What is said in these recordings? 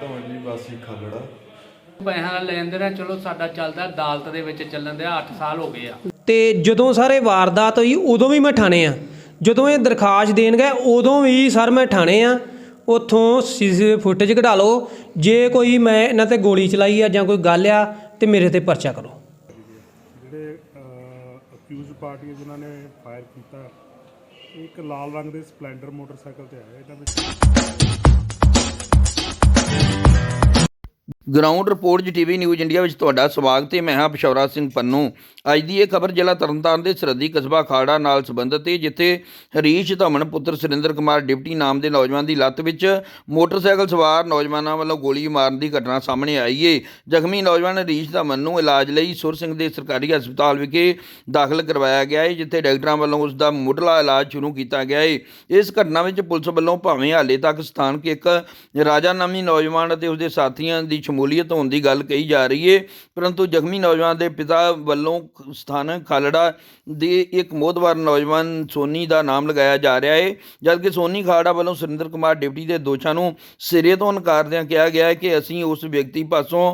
ਧਵਨ ਵਾਸੀ ਖਾਲੜਾ। ਪੈਸਿਆਂ ਦਾ ਲੈਣ ਦੇਣ ਚਲੋ ਸਾਡਾ ਚੱਲਦਾ ਅਦਾਲਤ ਦੇ ਵਿੱਚ ਚੱਲਣ ਦੇ 8 ਸਾਲ ਹੋ ਗਏ ਆ। ਤੇ ਜਦੋਂ ਸਾਰੇ ਵਾਰਦਾਤ ਹੋਈ ਉਦੋਂ ਵੀ ਮੈਂ ਠਾਣੇ ਆ। ਜਦੋਂ ਇਹ ਦਰਖਾਸਤ ਦੇਣ ਗਏ ਉਦੋਂ ਵੀ ਸਰ ਮੈਂ ਠਾਣੇ ਆ। ਉੱਥੋਂ ਸੀਸੀਟੀਵੀ ਫੁਟੇਜ ਕਢਾ ਲਓ। ਜੇ ਕੋਈ ਮੈਂ ਇਹਨਾਂ ਤੇ ਗੋਲੀ ਚਲਾਈ ਆ ਜਾਂ ਕੋਈ ਗੱਲ ਆ ਤੇ ਮੇਰੇ ਤੇ ਪਰਚਾ ਕਰੋ। ਜਿਹੜੇ ਅਕਿਊਜ਼ ਪਾਰਟੀ ਜਿਨ੍ਹਾਂ ਨੇ ਫਾਇਰ ਕੀਤਾ ਇਹ ਇੱਕ ਲਾਲ ਰੰਗ ਦੇ ਸਪਲੈਂਡਰ ਮੋਟਰਸਾਈਕਲ ਤੇ ਆਇਆ। ਇਹਨਾਂ ਵਿੱਚ ਗਰਾਊਂਡ ਰਿਪੋਰਟ ਜੀ ਟੀਵੀ ਨਿਊਜ਼ ਇੰਡੀਆ ਵਿੱਚ ਤੁਹਾਡਾ ਸਵਾਗਤ ਹੈ। ਮੈਂ ਹਾਂ ਪਸ਼ੌਰਾ ਸਿੰਘ ਪੰਨੂ। ਅੱਜ ਦੀ ਇਹ ਖਬਰ ਜ਼ਿਲ੍ਹਾ ਤਰਨਤਾਰਨ ਦੇ ਸਰਹੱਦੀ ਕਸਬਾ ਖਾੜਾ ਨਾਲ ਸੰਬੰਧਿਤ ਹੈ, ਜਿੱਥੇ ਹਰੀਸ਼ ਧਮਨ ਪੁੱਤਰ ਸੁਰਿੰਦਰ ਕੁਮਾਰ ਡਿਪਟੀ ਨਾਮ ਦੇ ਨੌਜਵਾਨ ਦੀ ਲੱਤ ਵਿੱਚ ਮੋਟਰਸਾਈਕਲ ਸਵਾਰ ਨੌਜਵਾਨਾਂ ਵੱਲੋਂ ਗੋਲੀ ਮਾਰਨ ਦੀ ਘਟਨਾ ਸਾਹਮਣੇ ਆਈ ਹੈ ਜ਼ਖਮੀ ਨੌਜਵਾਨ ਹਰੀਸ਼ ਧਮਨ ਨੂੰ ਇਲਾਜ ਲਈ ਸੁਰ ਸਿੰਘ ਦੇ ਸਰਕਾਰੀ ਹਸਪਤਾਲ ਵਿਖੇ ਦਾਖਲ ਕਰਵਾਇਆ ਗਿਆ ਹੈ ਜਿੱਥੇ ਡਾਕਟਰਾਂ ਵੱਲੋਂ ਉਸ ਦਾ ਮੁੱਢਲਾ ਇਲਾਜ ਸ਼ੁਰੂ ਕੀਤਾ ਗਿਆ ਹੈ ਇਸ ਘਟਨਾ ਵਿੱਚ ਪੁਲਿਸ ਵੱਲੋਂ ਭਾਵੇਂ ਹਾਲੇ ਤੱਕ ਸਥਾਨਕ ਇੱਕ ਰਾਜਾ ਨਾਮੀ ਨੌਜਵਾਨ ਅਤੇ ਉਸਦੇ ਸਾਥੀਆਂ ਦੀ ਸ਼ਮੂਲੀਅਤ ਹੋਣ ਦੀ ਗੱਲ ਕਹੀ ਜਾ ਰਹੀ ਹੈ ਪਰੰਤੂ ਜ਼ਖਮੀ ਨੌਜਵਾਨ ਦੇ ਪਿਤਾ ਵੱਲੋਂ ਸਥਾਨਕ ਖਾਲੜਾ ਦੇ ਇੱਕ ਮੋਦਵਾਰ ਨੌਜਵਾਨ ਸੋਨੀ ਦਾ ਨਾਮ ਲਗਾਇਆ ਜਾ ਰਿਹਾ ਹੈ ਜਦਕਿ ਸੋਨੀ ਖਾਲੜਾ ਵੱਲੋਂ ਸੁਰਿੰਦਰ ਕੁਮਾਰ ਡਿਪਟੀ ਦੇ ਦੋਸ਼ਾਂ ਨੂੰ ਸਿਰੇ ਤੋਂ ਨਕਾਰਦਿਆਂ ਕਿਹਾ ਗਿਆ ਹੈ ਕਿ ਅਸੀਂ ਉਸ ਵਿਅਕਤੀ ਪਾਸੋਂ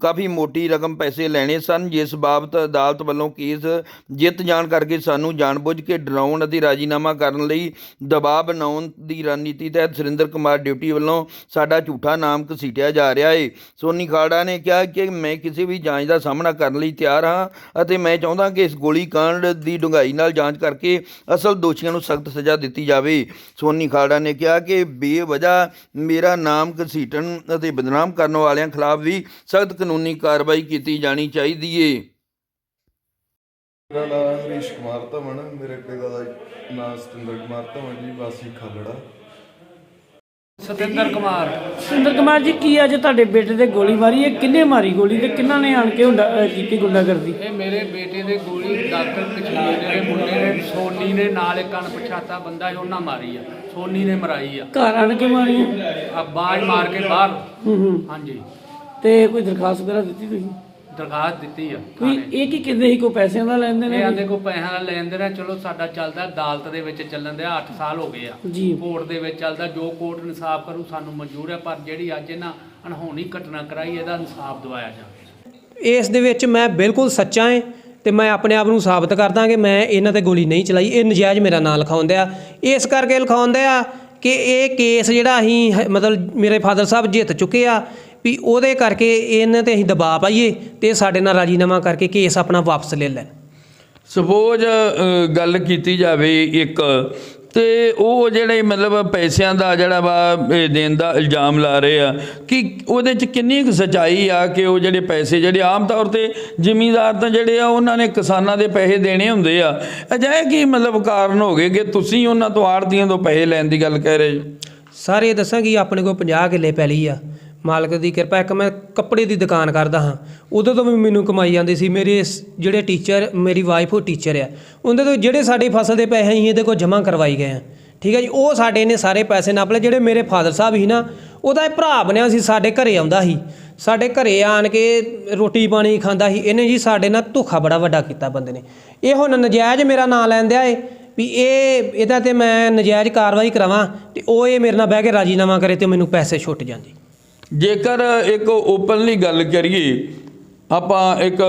ਕਾਫੀ ਮੋਟੀ ਰਕਮ ਪੈਸੇ ਲੈਣੇ ਸਨ, ਜਿਸ ਬਾਬਤ ਅਦਾਲਤ ਵੱਲੋਂ ਕੇਸ ਜਿੱਤ ਜਾਣ ਕਰਕੇ ਸਾਨੂੰ ਜਾਣਬੁੱਝ ਕੇ ਡਰਾਉਣ ਅਤੇ ਰਾਜੀਨਾਮਾ ਕਰਨ ਲਈ ਦਬਾਅ ਬਣਾਉਣ ਦੀ ਰਣਨੀਤੀ ਤਹਿਤ ਸੁਰਿੰਦਰ ਕੁਮਾਰ ਡਿਪਟੀ ਵੱਲੋਂ ਸਾਡਾ ਝੂਠਾ ਨਾਮ ਘਸੀਟਿਆ ਜਾ ਰਿਹਾ ਹੈ ਸੋਨੀ ਖਾੜਾ ਨੇ ਕਿਹਾ ਕਿ ਮੈਂ ਕਿਸੇ ਵੀ ਜਾਂਚ ਦਾ ਸਾਹਮਣਾ ਕਰਨ ਲਈ ਤਿਆਰ ਹਾਂ ਅਤੇ ਮੈਂ ਚਾਹੁੰਦਾ ਕਿ ਇਸ ਗੋਲੀ ਕਾਂਡ ਦੀ ਡੂੰਘਾਈ ਨਾਲ ਜਾਂਚ ਕਰਕੇ ਅਸਲ ਦੋਸ਼ੀਆਂ ਨੂੰ ਸਖਤ ਸਜ਼ਾ ਦਿੱਤੀ ਜਾਵੇ। ਸੋਨੀ ਖਾੜਾ ਨੇ ਕਿਹਾ ਕਿ ਬੇਵਜ੍ਹਾ ਮੇਰਾ ਨਾਮ ਘਸੀਟਣ ਅਤੇ ਬਦਨਾਮ ਕਰਨ ਵਾਲਿਆਂ ਖਿਲਾਫ ਵੀ ਸਖਤ ਕਾਨੂੰਨੀ ਕਾਰਵਾਈ ਕੀਤੀ ਜਾਣੀ ਚਾਹੀਦੀ ਏ। ਮੇਰਾ ਨਾਮ ਹਰੀਸ਼ ਕੁਮਾਰ ਧਵਨ, ਮੇਰੇ ਪਿਤਾ ਦਾ ਨਾਮ ਸਤਿੰਦਰ ਕੁਮਾਰ ਧਵਨ ਜੀ, ਵਾਸੀ ਖਾਲੜਾ। ਸਤਿੰਦਰ ਕੁਮਾਰ। ਸੁੰਦਰ ਕੁਮਾਰ ਜੀ ਕੀ ਅੱਜ ਤੁਹਾਡੇ ਬੇਟੇ ਤੇ ਗੋਲੀ ਮਾਰੀ? ਹੈ ਕਿੰਨੇ ਮਾਰੀ ਗੋਲੀ ਤੇ ਕਿੰਨਾਂ ਨੇ ਆਣ ਕੇ ਹੁੰਦਾ ਅਹ ਕੀਤੀ ਗੁੰਡਾਗਰਦੀ? ਇਹ ਮੇਰੇ ਬੇਟੇ ਦੇ ਗੋਲੀ ਡਾਕਟਰ ਕਸ਼ਮੀਰ ਦੇ ਮੁੰਡੇ ਨੇ ਸੋਨੀ ਨੇ ਨਾਲ ਇੱਕ ਅਣਪਛਾਤਾ ਬੰਦਾ ਸੀ ਉਹਨਾਂ ਮਾਰੀ ਆ। ਸੋਨੀ ਨੇ ਮਰਾਈ ਆ। ਘਰ ਆਣ ਕੇ ਮਾਰੀ ਆ ਬਾਜ ਮਾਰ ਕੇ ਬਾਹਰ। ਹੂੰ ਹੂੰ। ਹਾਂਜੀ। ਤੇ ਕੋਈ ਦਰਖਾਸਤ ਵਗੈਰਾ ਦਿੱਤੀ ਤੁਸੀਂ? ਦਰਖਾਸਤ ਦਿੱਤੀ ਆ ਕੋਈ ਥਾਣੇ। ਇਹ ਕੀ ਕਹਿੰਦੇ ਸੀ ਕੋਈ ਪੈਸਿਆਂ ਦਾ ਲੈਂਦੇ ਇਹ ਨੇ ਆਂਦੇ ਕੋ ਪੈਸਿਆਂ ਦਾ ਲੈਣ ਦੇਣ ਚਲੋ ਸਾਡਾ ਚੱਲਦਾ ਅਦਾਲਤ ਦੇ ਵਿੱਚ ਚੱਲਣ ਦੇ 8 ਸਾਲ ਹੋ ਗਏ ਆ। ਜੀ। ਕੋਰਟ ਦੇ ਵਿੱਚ ਚੱਲਦਾ ਜੋ ਕੋਰਟ ਇਨਸਾਫ ਕਰੂ ਸਾਨੂੰ ਮਨਜ਼ੂਰ ਹੈ ਪਰ ਜਿਹੜੀ ਅੱਜ ਇਹਨਾਂ ਅਣਹੋਣੀ ਘਟਨਾ ਕਰਾਈ ਇਹਦਾ ਇਨਸਾਫ ਦਿਵਾਇਆ ਜਾਵੇ। ਇਸ ਦੇ ਵਿੱਚ ਮੈਂ ਬਿਲਕੁਲ ਸੱਚਾ ਹਾਂ ਤੇ ਮੈਂ ਆਪਣੇ ਆਪ ਨੂੰ ਸਾਬਤ ਕਰਦਾ ਕਿ ਮੈਂ ਇਹਨਾਂ ਤੇ ਗੋਲੀ ਨਹੀਂ ਚਲਾਈ ਇਹ ਨਜਾਇਜ਼ ਮੇਰਾ ਨਾਂ ਲਿਖਾਉਂਦੇ ਆ। ਇਸ ਕਰਕੇ ਲਿਖਾਉਂਦੇ ਆ ਕਿ ਇਹ ਕੇਸ ਜਿਹੜਾ ਅਸੀਂ ਹ- ਮਤਲਬ ਮੇਰੇ ਫਾਦਰ ਸਾਹਿਬ ਜਿੱਤ ਚੁੱਕੇ ਆ ਵੀ ਉਹਦੇ ਕਰਕੇ ਇਹਨਾਂ ਤੇ ਅਸੀਂ ਦਬਾਅ ਪਾਈਏ ਤੇ ਸਾਡੇ ਨਾਲ ਰਾਜੀਨਾਮਾ ਕਰਕੇ ਕੇਸ ਆਪਣਾ ਵਾਪਸ ਲੈ ਲੈਣ। ਸਪੋਜ਼ ਗੱਲ ਕੀਤੀ ਜਾਵੇ ਇੱਕ ਤੇ ਉਹ ਜਿਹੜੇ ਮਤਲਬ ਪੈਸਿਆਂ ਦਾ ਜਿਹੜਾ ਵਾ ਦੇਣ ਦਾ ਇਲਜ਼ਾਮ ਲਾ ਰਹੇ ਆ ਕਿ ਉਹਦੇ ਚ ਕਿੰਨੀ ਕੁ ਸਚਾਈ ਆ ਕਿ ਉਹ ਜਿਹੜੇ ਪੈਸੇ ਜਿਹੜੇ ਆਮ ਤੌਰ ਤੇ ਜ਼ਿਮੀਂਦਾਰ ਤਾਂ ਜਿਹੜੇ ਆ ਉਹਨਾਂ ਨੇ ਕਿਸਾਨਾਂ ਦੇ ਪੈਸੇ ਦੇਣੇ ਹੁੰਦੇ ਆ। ਅਜਿਹੇ ਕੀ ਮਤਲਬ ਕਾਰਨ ਹੋ ਗਏ ਕਿ ਤੁਸੀਂ ਉਹਨਾਂ ਤੋਂ ਆੜਤੀਆਂ ਤੋਂ ਪੈਸੇ ਲੈਣ ਦੀ ਗੱਲ ਕਹਿ ਰਹੇ ਜੀ ਸਾਰੇ ਦੱਸਾਂ ਕਿ ਆਪਣੇ ਕੋਲ 50 ਕਿੱਲੇ ਪੈਲੀ ਆ। ਮਾਲਕ ਦੀ ਕਿਰਪਾ, ਇੱਕ ਮੈਂ ਕੱਪੜੇ ਦੀ ਦੁਕਾਨ ਕਰਦਾ ਹਾਂ। ਉਦੋਂ ਤੋਂ ਵੀ ਮੈਨੂੰ ਕਮਾਈ ਜਾਂਦੀ ਸੀ। ਮੇਰੇ ਸ- ਜਿਹੜੇ ਟੀਚਰ ਮੇਰੀ ਵਾਈਫ ਉਹ ਟੀਚਰ ਆ। ਉਹਦੇ ਤੋਂ ਜਿਹੜੇ ਸਾਡੀ ਫਸਲ ਦੇ ਪੈਸੇ ਸੀ ਇਹਦੇ ਕੋਲ ਜਮ੍ਹਾਂ ਕਰਵਾਈ ਗਏ ਆ। ਠੀਕ ਹੈ ਜੀ? ਉਹ ਸਾਡੇ ਨੇ ਸਾਰੇ ਪੈਸੇ ਨਾਪ ਲਏ ਜਿਹੜੇ ਮੇਰੇ ਫਾਦਰ ਸਾਹਿਬ ਸੀ ਨਾ, ਉਹਦਾ ਇਹ ਭਰਾ ਬਣਿਆ ਸੀ, ਸਾਡੇ ਘਰੇ ਆਉਂਦਾ ਸੀ। ਸਾਡੇ ਘਰੇ ਆਣ ਕੇ ਰੋਟੀ ਪਾਣੀ ਖਾਂਦਾ ਸੀ। ਇਹਨੇ ਜੀ ਸਾਡੇ ਨਾਲ ਧੋਖਾ ਬੜਾ ਵੱਡਾ ਕੀਤਾ ਬੰਦੇ ਨੇ। ਇਹ ਹੁਣ ਨਜਾਇਜ਼ ਮੇਰਾ ਨਾਂ ਲੈਂਦਿਆ ਏ ਵੀ ਇਹ, ਇਹਦਾ ਤੇ ਮੈਂ ਨਜਾਇਜ਼ ਕਾਰਵਾਈ ਕਰਾਵਾਂ ਤੇ ਉਹ ਇਹ ਮੇਰੇ ਨਾਲ ਬਹਿ ਕੇ ਰਾਜੀਨਾਮਾ ਕਰੇ ਤੇ ਮੈਨੂੰ ਪੈਸੇ ਛੁੱਟ ਜਾਂਦੇ। ਜੇਕਰ ਇੱਕ ਓਪਨਲੀ ਗੱਲ ਕਰੀਏ ਆਪਾਂ ਇੱਕ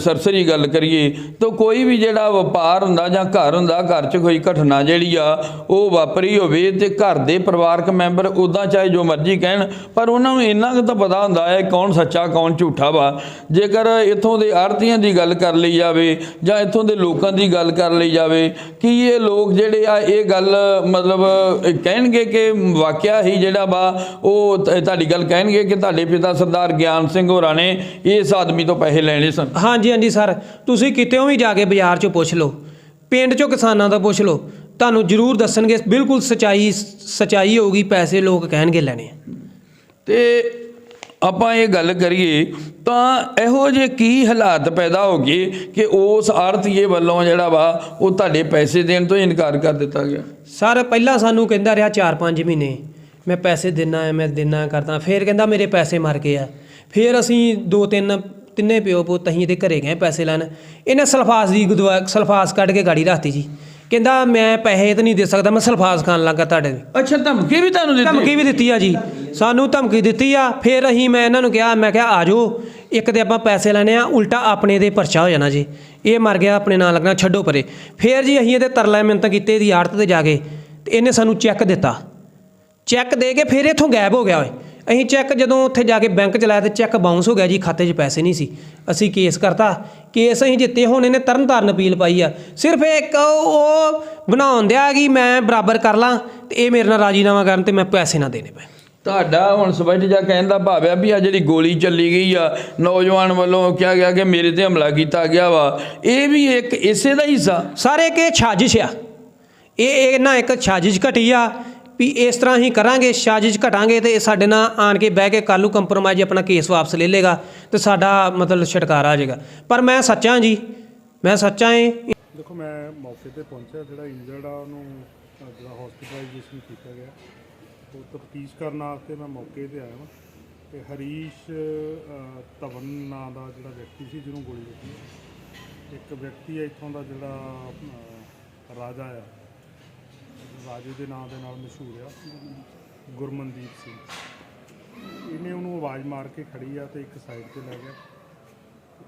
ਸਰਸਰੀ ਗੱਲ ਕਰੀਏ ਤਾਂ ਕੋਈ ਵੀ ਜਿਹੜਾ ਵਪਾਰ ਹੁੰਦਾ ਜਾਂ ਘਰ ਹੁੰਦਾ, ਘਰ 'ਚ ਕੋਈ ਘਟਨਾ ਜਿਹੜੀ ਆ, ਉਹ ਵਾਪਰੀ ਹੋਵੇ ਤੇ ਘਰ ਦੇ ਪਰਿਵਾਰਕ ਮੈਂਬਰ ਉਦਾਂ ਚਾਹੇ ਜੋ ਮਰਜ਼ੀ ਕਹਿਣ, ਪਰ ਉਹਨਾਂ ਨੂੰ ਇੰਨਾ ਕੁ ਤਾਂ ਪਤਾ ਹੁੰਦਾ ਹੈ ਕੌਣ ਸੱਚਾ, ਕੌਣ ਝੂਠਾ ਵਾ। ਜੇਕਰ ਇੱਥੋਂ ਦੇ ਆੜਤੀਆਂ ਦੀ ਗੱਲ ਕਰ ਲਈ ਜਾਵੇ ਜਾਂ ਇੱਥੋਂ ਦੇ ਲੋਕਾਂ ਦੀ ਗੱਲ ਕਰ ਲਈ ਜਾਵੇ, ਕਿ ਇਹ ਲੋਕ ਜਿਹੜੇ ਆ, ਇਹ ਗੱਲ ਮਤਲਬ ਕਹਿਣਗੇ ਕਿ ਵਾਕਿਆ ਹੀ ਜਿਹੜਾ ਵਾ, ਉਹ ਤੁਹਾਡੀ ਗੱਲ ਕਹਿਣਗੇ ਕਿ ਤੁਹਾਡੇ ਪਿਤਾ ਸਰਦਾਰ ਗਿਆਨ ਸਿੰਘ ਹੋਰਾਂ ਨੇ ਇਸ ਆਦਮੀ ਤੋਂ ਪੈਸੇ ਲੈਣੇ ਸਨ। ਹਾਂਜੀ ਹਾਂਜੀ ਸਰ। ਤੁਸੀਂ ਕਿਤੇੋਂ ਵੀ ਜਾ ਕੇ ਬਾਜ਼ਾਰ 'ਚੋਂ ਪੁੱਛ ਲਓ। ਪਿੰਡ 'ਚੋਂ ਕਿਸਾਨਾਂ ਤੋਂ ਪੁੱਛ ਲਓ। ਤੁਹਾਨੂੰ ਜ਼ਰੂਰ ਦੱਸਣਗੇ ਬਿਲਕੁਲ ਸਚਾਈ ਸਚਾਈ ਹੋਊਗੀ ਪੈਸੇ ਲੋਕ ਕਹਿਣਗੇ ਲੈਣੇ ਤੇ ਆਪਾਂ ਇਹ ਗੱਲ ਕਰੀਏ ਤਾਂ ਇਹੋ ਜਿਹੇ ਕੀ ਹਾਲਾਤ ਪੈਦਾ ਹੋ ਗਏ ਕਿ ਉਸ ਆੜਤੀਏ ਵੱਲੋਂ ਜਿਹੜਾ ਵਾ ਉਹ ਤੁਹਾਡੇ ਪੈਸੇ ਦੇਣ ਤੋਂ ਇਨਕਾਰ ਕਰ ਦਿੱਤਾ ਗਿਆ? ਸਰ ਪਹਿਲਾਂ ਸਾਨੂੰ ਕਹਿੰਦਾ ਰਿਹਾ 4-5 ਮਹੀਨੇ ਮੈਂ ਪੈਸੇ ਦੇਣਾ ਮੈਂ ਦੇਣਾ ਕਰਦਾ ਫਿਰ ਕਹਿੰਦਾ ਮੇਰੇ ਪੈਸੇ ਮਰ ਗਏ ਆ। ਫਿਰ ਅਸੀਂ ਦੋ ਤਿੰਨ ਤਿੰਨੇ ਪਿਓ ਪੁੱਤ ਅਸੀਂ ਇਹਦੇ ਘਰੇ ਗਏ ਪੈਸੇ ਲੈਣ। ਇਹਨੇ ਸਲਫਾਸ ਦੀ ਗੁਦਵਾ ਸਲਫਾਸ ਕੱਢ ਕੇ ਗਾੜੀ ਰੱਖਤੀ ਜੀ। ਕਹਿੰਦਾ ਮੈਂ ਪੈਸੇ ਤਾਂ ਨਹੀਂ ਦੇ ਸਕਦਾ ਮੈਂ ਸਲਫਾਸ ਖਾਣ ਲੱਗਾ ਤੁਹਾਡੇ ਅੱਛਾ ਧਮਕੀ ਵੀ ਤੁਹਾਨੂੰ ਦਿੱਤੀ? ਧਮਕੀ ਵੀ ਦਿੱਤੀ ਆ ਜੀ। ਸਾਨੂੰ ਧਮਕੀ ਦਿੱਤੀ ਆ। ਫਿਰ ਅਸੀਂ ਮੈਂ ਇਹਨਾਂ ਨੂੰ ਕਿਹਾ ਮੈਂ ਕਿਹਾ ਆ ਜਾਓ ਇੱਕ ਤੇ ਆਪਾਂ ਪੈਸੇ ਲੈਣੇ ਆ ਉਲਟਾ ਆਪਣੇ ਦੇ ਪਰਚਾ ਹੋ ਜਾਣਾ ਜੀ। ਇਹ ਮਰ ਗਿਆ ਆਪਣੇ ਨਾਲ ਲੱਗਣਾ ਛੱਡੋ ਪਰੇ। ਫਿਰ ਜੀ ਅਸੀਂ ਇਹਦੇ ਤਰਲੇ ਮਿੰਤ ਕੀਤੇ ਇਹਦੀ ਆੜਤ ਤੇ ਜਾ ਕੇ ਤੇ ਇਹਨੇ ਸਾਨੂੰ ਚੈੱਕ ਦਿੱਤਾ। ਚੈੱਕ ਦੇ ਕੇ ਫਿਰ ਇੱਥੋਂ ਗਾਇਬ ਹੋ ਗਿਆ ਓਏ। ਅਸੀਂ ਚੈੱਕ ਜਦੋਂ ਉੱਥੇ ਜਾ ਕੇ ਬੈਂਕ ਚ ਲਾਇਆ ਤੇ ਚੈੱਕ ਬਾਉਂਸ ਹੋ ਗਿਆ ਜੀ ਖਾਤੇ 'ਚ ਪੈਸੇ ਨਹੀਂ ਸੀ। ਅਸੀਂ ਕੇਸ ਕਰਤਾ। ਕੇਸ ਅਸੀਂ ਜਿੱਤੇ ਹੁਣ ਇਹਨੇ ਤਰਨਤਾਰਨ ਅਪੀਲ ਪਾਈ ਆ। ਸਿਰਫ ਇੱਕ ਉਹ ਬਣਾਉਣ ਦਿਆ ਕਿ ਮੈਂ ਬਰਾਬਰ ਕਰ ਲਾਂ ਤੇ ਇਹ ਮੇਰੇ ਨਾਲ ਰਾਜੀਨਾਮਾ ਕਰਨ ਤੇ ਮੈਂ ਪੈਸੇ ਨਾ ਦੇਣੇ ਪਏ ਤੁਹਾਡਾ ਹੁਣ ਸਪਸ਼ਟ ਜਾ ਕਹਿਣ ਦਾ ਭਾਵ ਹੈ ਵੀ ਆ ਜਿਹੜੀ ਗੋਲੀ ਚੱਲੀ ਗਈ ਆ ਨੌਜਵਾਨ ਵੱਲੋਂ ਕਿਹਾ ਗਿਆ ਕਿ ਮੇਰੇ ਤੇ ਹਮਲਾ ਕੀਤਾ ਗਿਆ ਵਾ। ਇਹ ਵੀ ਇੱਕ ਇਸੇ ਦਾ ਹਿੱਸਾ। ਸਾਰੇ ਕਿ ਸਾਜ਼ਿਸ਼ ਆ। ਇਹ ਇਹ ਨਾ ਇੱਕ ਸਾਜ਼ਿਸ਼ ਘਟੀ ਆ ਵੀ ਇਸ ਤਰ੍ਹਾਂ ਹੀ ਕਰਾਂਗੇ ਸਾਜ਼ਿਸ਼ ਘਟਾਂਗੇ ਤੇ ਇਹ ਸਾਡੇ ਨਾਲ ਆਣ ਕੇ ਬਹਿ ਕੇ ਕੱਲ੍ਹ ਨੂੰ ਕੰਪਰੋਮਾਈਜ਼ ਆਪਣਾ ਕੇਸ ਵਾਪਸ ਲੈ ਲੇਗਾ ਤੇ ਸਾਡਾ ਮਤਲਬ ਛੁਟਕਾਰਾ ਆ ਜਾਏਗਾ। ਪਰ ਮੈਂ ਸੱਚਾ ਜੀ ਮੈਂ ਸੱਚਾ ਏ। ਦੇਖੋ ਮੈਂ ਮੌਕੇ ਤੇ ਪਹੁੰਚਿਆ ਜਿਹੜਾ ਇੰਜਰਡ ਆ ਉਹਨੂੰ ਜਿਹੜਾ ਹਸਪੀਟਲਾਈਜੇਸ਼ਨ ਕੀਤਾ ਗਿਆ। ਉਹ ਤਫਤੀਸ਼ ਕਰਨ ਵਾਸਤੇ ਮੈਂ ਮੌਕੇ ਤੇ ਆਇਆ ਹਾਂ ਤੇ ਹਰੀਸ਼ ਅ, ਨਾਂ ਦਾ ਜਿਹੜਾ ਵਿਅਕਤੀ ਸੀ ਜਿਹਨੂੰ ਗੋਲੀ ਲੱਗੀ। ਇੱਕ ਵਿਅਕਤੀ ਇੱਥੋਂ ਦਾ ਜਿਹੜਾ ਰਾਜਾ ਆ। ਰਾਜੇ ਦੇ ਨਾਂ ਦੇ ਨਾਲ ਮਸ਼ਹੂਰ ਆ, ਗੁਰਮਨਦੀਪ ਸਿੰਘ। ਇਹਨੇ ਉਹਨੂੰ ਆਵਾਜ਼ ਮਾਰ ਕੇ ਖੜੀ ਆ ਤੇ ਇੱਕ ਸਾਈਡ ਤੇ ਲੈ ਗਿਆ।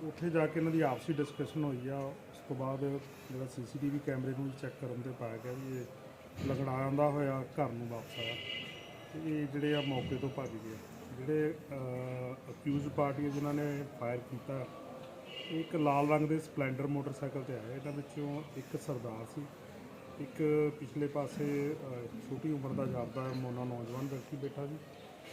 ਉੱਥੇ ਜਾ ਕੇ ਇਹਨਾਂ ਦੀ ਆਪਸੀ ਡਿਸਕਸ਼ਨ ਹੋਈ ਆ। ਉਸ ਤੋਂ ਬਾਅਦ ਜਿਹੜਾ ਸੀਸੀਟੀਵੀ ਕੈਮਰੇ ਨੂੰ ਚੈੱਕ ਕਰਨ ਤੇ ਪਾਇਆ ਗਿਆ ਵੀ ਇਹ ਲਗੜਾਉਂਦਾ ਹੋਇਆ, ਘਰ ਨੂੰ ਵਾਪਸ ਆਇਆ। ਤੇ ਇਹ ਜਿਹੜੇ ਆ ਮੌਕੇ ਤੋਂ ਭੱਜ ਗਏ। ਜਿਹੜੇ ਅਕਿਊਜ਼ ਪਾਰਟੀ ਆ ਜਿਨ੍ਹਾਂ ਨੇ ਫਾਇਰ ਕੀਤਾ, ਇੱਕ ਲਾਲ ਰੰਗ ਦੇ ਸਪਲੈਂਡਰ ਮੋਟਰਸਾਈਕਲ ਤੇ ਆਇਆ। ਇਹਨਾਂ ਵਿੱਚੋਂ ਇੱਕ ਸਰਦਾਰ ਸੀ। ਇੱਕ ਪਿਛਲੇ ਪਾਸੇ ਅ, ਛੋਟੀ ਉਮਰ ਦਾ ਜਾਪਦਾ ਮੋਨਾ ਨੌਜਵਾਨ ਵਿਅਕਤੀ ਬੈਠਾ ਸੀ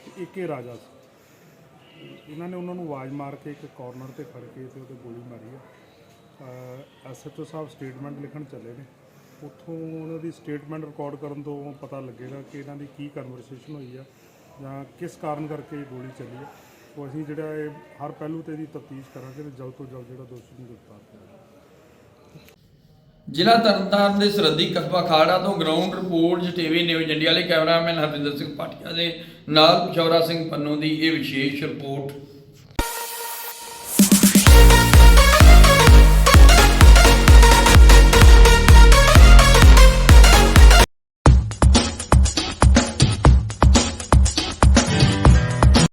ਤੇ ਇੱਕ ਇਹ ਰਾਜਾ ਸੀ। ਇਹਨਾਂ ਨੇ ਉਹਨਾਂ ਨੂੰ ਆਵਾਜ਼ ਮਾਰ ਕੇ ਇੱਕ ਕਾਰਨਰ ਤੇ ਖੜ ਕੇ ਤੇ ਉਹਤੇ ਗੋਲੀ ਮਾਰੀ ਆ ਐਸਐਚਓ ਸਾਹਿਬ ਸਟੇਟਮੈਂਟ ਲਿਖਣ ਚੱਲੇ ਨੇ। ਉੱਥੋਂ ਉਹਨਾਂ ਦੀ ਸਟੇਟਮੈਂਟ ਰਿਕਾਰਡ ਕਰਨ ਤੋਂ ਪਤਾ ਲੱਗੇਗਾ ਕਿ ਇਹਨਾਂ ਦੀ ਕੀ ਕਨਵਰਸੇਸ਼ਨ ਹੋਈ ਆ ਜਾਂ ਕਿਸ ਕਾਰਨ ਕਰਕੇ ਇਹ ਗੋਲੀ ਚੱਲੀ ਆ। ਉਹ ਅਸੀਂ ਜਿਹੜਾ ਇਹ ਹਰ ਪਹਿਲੂ ਤੇ ਇਹਦੀ ਤਫਤੀਸ਼ ਕਰਾਂਗੇ ਤੇ ਜਲਦ ਤੋਂ ਜਲਦ ਜਿਹੜਾ ਦੋਸ਼ੀ ਨੂੰ ਗ੍ਰਿਫਤਾਰ ਕਰਾਂਗੇ। ਜ਼ਿਲ੍ਹਾ ਤਰਨਤਾਰਨ ਦੇ ਸਰਹੱਦੀ ਕਸਬਾ ਖਾੜਾ ਤੋਂ ground report TV news India ਲਈ ਕੈਮਰਾਮੈਨ ਹਰਜਿੰਦਰ ਸਿੰਘ ਪਾਟਿਆ ਦੇ ਨਾਲ ਪਿਸ਼ੌਰਾ ਸਿੰਘ ਪੰਨੂ ਦੀ ਇਹ ਵਿਸ਼ੇਸ਼ ਰਿਪੋਰਟ